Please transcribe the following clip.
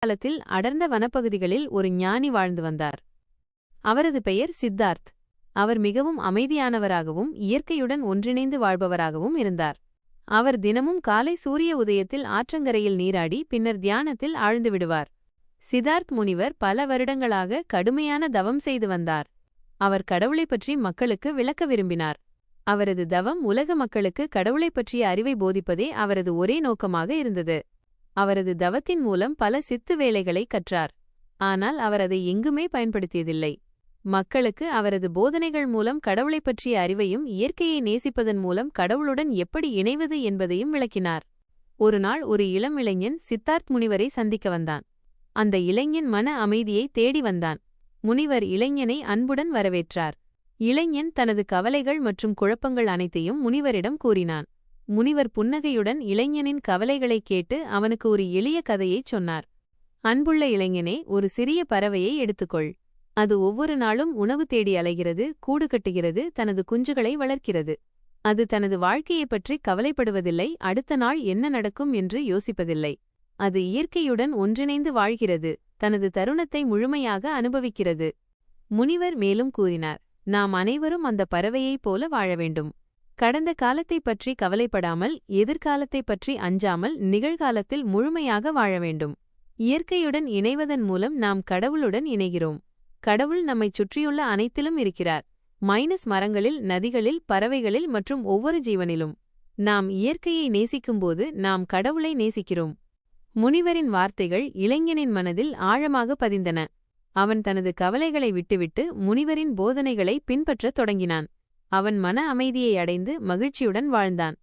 காலத்தில் அடர்ந்த வனப்பகுதிகளில் ஒரு ஞானி வாழ்ந்து வந்தார். அவரது பெயர் சித்தார்த். அவர் மிகவும் அமைதியானவராகவும் இயற்கையுடன் ஒன்றிணைந்து வாழ்பவராகவும் இருந்தார். அவர் தினமும் காலை சூரிய உதயத்தில் ஆற்றங்கரையில் நீராடி பின்னர் தியானத்தில் ஆழ்ந்து விடுவார். சித்தார்த் முனிவர் பல வருடங்களாக கடுமையான தவம் செய்து வந்தார். அவர் கடவுளைப் பற்றி மக்களுக்கு விளக்க விரும்பினார். அவரது தவம் உலக மக்களுக்கு கடவுளைப் பற்றிய அறிவை போதிப்பதே அவரது ஒரே நோக்கமாக இருந்தது. அவரது தவத்தின் மூலம் பல சித்து வேலைகளை கற்றார். ஆனால் அவர் அதை எங்குமே பயன்படுத்தியதில்லை. மக்களுக்கு அவரது போதனைகள் மூலம் கடவுளைப் பற்றிய அறிவையும் இயற்கையை நேசிப்பதன் மூலம் கடவுளுடன் எப்படி இணைவது என்பதையும் விளக்கினார். ஒருநாள் ஒரு இளம் இளைஞன் சித்தார்த் முனிவரை சந்திக்க வந்தான். அந்த இளைஞன் மன அமைதியை தேடி வந்தான். முனிவர் இளைஞனை அன்புடன் வரவேற்றார். இளைஞன் தனது கவலைகள் மற்றும் குழப்பங்கள் அனைத்தையும் முனிவரிடம் கூறினான். முனிவர் புன்னகையுடன் இளைஞனின் கவலைகளைக் கேட்டு அவனுக்கு ஒரு எளிய கதையைச் சொன்னார். அன்புள்ள இளைஞனே ஒரு சிறிய பறவையை எடுத்துக்கொள். அது ஒவ்வொரு நாளும் உணவு தேடி அலைகிறது கூடு கட்டுகிறது தனது குஞ்சுகளை வளர்க்கிறது. அது தனது வாழ்க்கையைப் பற்றி கவலைப்படுவதில்லை அடுத்த நாள் என்ன நடக்கும் என்று யோசிப்பதில்லை. அது இயற்கையுடன் ஒன்றிணைந்து வாழ்கிறது தனது தருணத்தை முழுமையாக அனுபவிக்கிறது முனிவர் மேலும் கூறினார் நாம் அனைவரும் அந்த பறவையைப் போல வாழ வேண்டும். கடந்த காலத்தைப் பற்றி கவலைப்படாமல் எதிர்காலத்தைப் பற்றி அஞ்சாமல் நிகழ்காலத்தில் முழுமையாக வாழ வேண்டும். இயற்கையுடன் இணைவதன் மூலம் நாம் கடவுளுடன் இணைகிறோம். கடவுள் நம்மைச் சுற்றியுள்ள அனைத்திலும் இருக்கிறார். மைனஸ் மரங்களில் நதிகளில் பறவைகளில் மற்றும் ஒவ்வொரு ஜீவனிலும். நாம் இயற்கையை நேசிக்கும்போது நாம் கடவுளை நேசிக்கிறோம். முனிவரின் வார்த்தைகள் இளைஞனின் மனதில் ஆழமாக பதிந்தன. அவன் தனது கவலைகளை விட்டுவிட்டு முனிவரின் போதனைகளை பின்பற்றத் தொடங்கினான். அவன் மன அமைதியை அடைந்து மகிழ்ச்சியுடன் வாழ்ந்தான்.